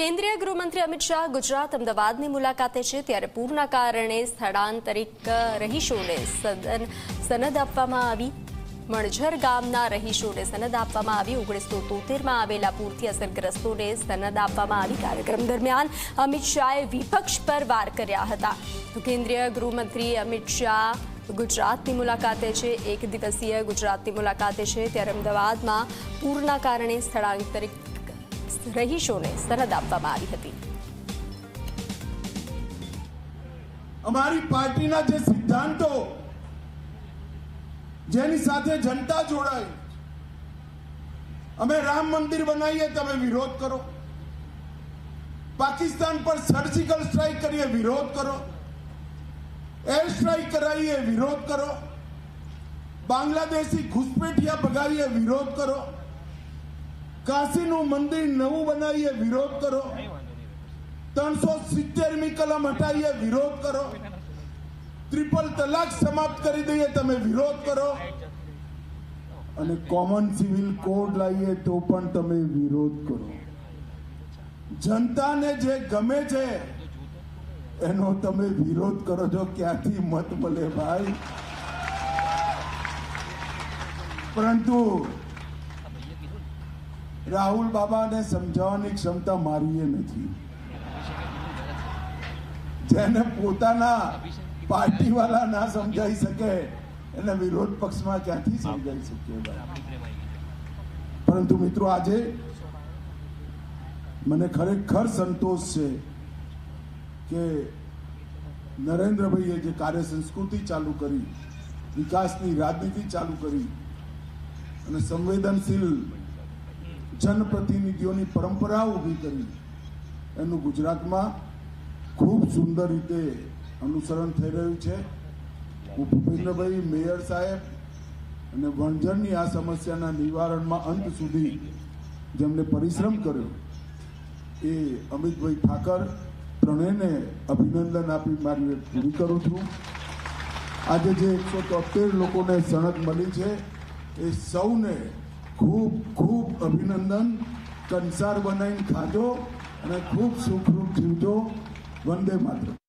કેન્દ્રીય ગૃહમંત્રી અમિત શાહ ગુજરાત અમદાવાદની મુલાકાતે છે ત્યારે પૂરના કારણે સ્થળાંતરિત રહીશોને સદન સનદ આપવામાં આવી. મણઝર ગામના રહીશોને સનદ આપવામાં આવી. ઓગણીસો તોતેરમાં આવેલા પૂરથી અસરગ્રસ્તોને સનદ આપવામાં આવી. કાર્યક્રમ દરમિયાન અમિત શાહે વિપક્ષ પર વાર કર્યા હતા. કેન્દ્રીય ગૃહમંત્રી અમિત શાહ ગુજરાતની મુલાકાતે છે. એક દિવસીય ગુજરાતની મુલાકાતે છે. ત્યારે અમદાવાદમાં પૂરના કારણે સ્થળાંતરિત રહીશોને સરહદ આપવામાં આવી હતી. અમારી પાર્ટીના જે સિદ્ધાંતો, જેની સાથે જનતા જોડાય, અમે રામ મંદિર બનાવીએ તમે વિરોધ કરો. પાકિસ્તાન પર સર્જિકલ સ્ટ્રાઇક કરીએ વિરોધ કરો. એર સ્ટ્રાઇક કરાવીએ વિરોધ કરો. બાંગ્લાદેશી ઘુસપેઠિયા ભગાવીએ વિરોધ કરો. કાશીનું મંદિર નવું બનાવીએ વિરોધ કરો. ત્રણસો સિત્તેરમી કલમ હટાવીએ વિરોધ કરો. ત્રિપલ તલાક સમાપ્ત કરી દઈએ તમે વિરોધ કરો. અને કોમન સિવિલ કોડ લાવીએ તો પણ તમે વિરોધ કરો. જનતાને જે ગમે છે, એનો તમે વિરોધ કરો છો. ક્યાંથી મત મળે ભાઈ? પરંતુ રાહુલ બાબાને સમજાવવાની ક્ષમતા મારી એ નથી જેને પોતાના પાર્ટી વાળા ના સમજાઈ શકે, એને વિરોધ પક્ષમાં ક્યાંથી સમજાઈ ભાઈ? પરંતુ મિત્રો, આજે મને ખરેખર સંતોષ છે કે નરેન્દ્રભાઈએ જે કાર્ય સંસ્કૃતિ ચાલુ કરી, વિકાસની રાજનીતિ ચાલુ કરી, અને સંવેદનશીલ જનપ્રતિનિધિઓની પરંપરા ઊભી કરી એનું ગુજરાતમાં ખૂબ સુંદર રીતે અનુસરણ થઈ રહ્યું છે. હું ભૂપેન્દ્રભાઈ મેયર સાહેબ અને વણઝરની આ સમસ્યાના નિવારણમાં અંત સુધી જેમણે પરિશ્રમ કર્યો એ અમિતભાઈ ઠાકર ત્રણેયને અભિનંદન આપી મારી પૂરી કરું છું. આજે જે એકસો તોતેર લોકોને સનદ મળી છે એ સૌને ખૂબ ખૂબ અભિનંદન. કંસાર બનાવીને ખાજો અને ખૂબ સુખરૂપ જીવજો વંદે માતરમ.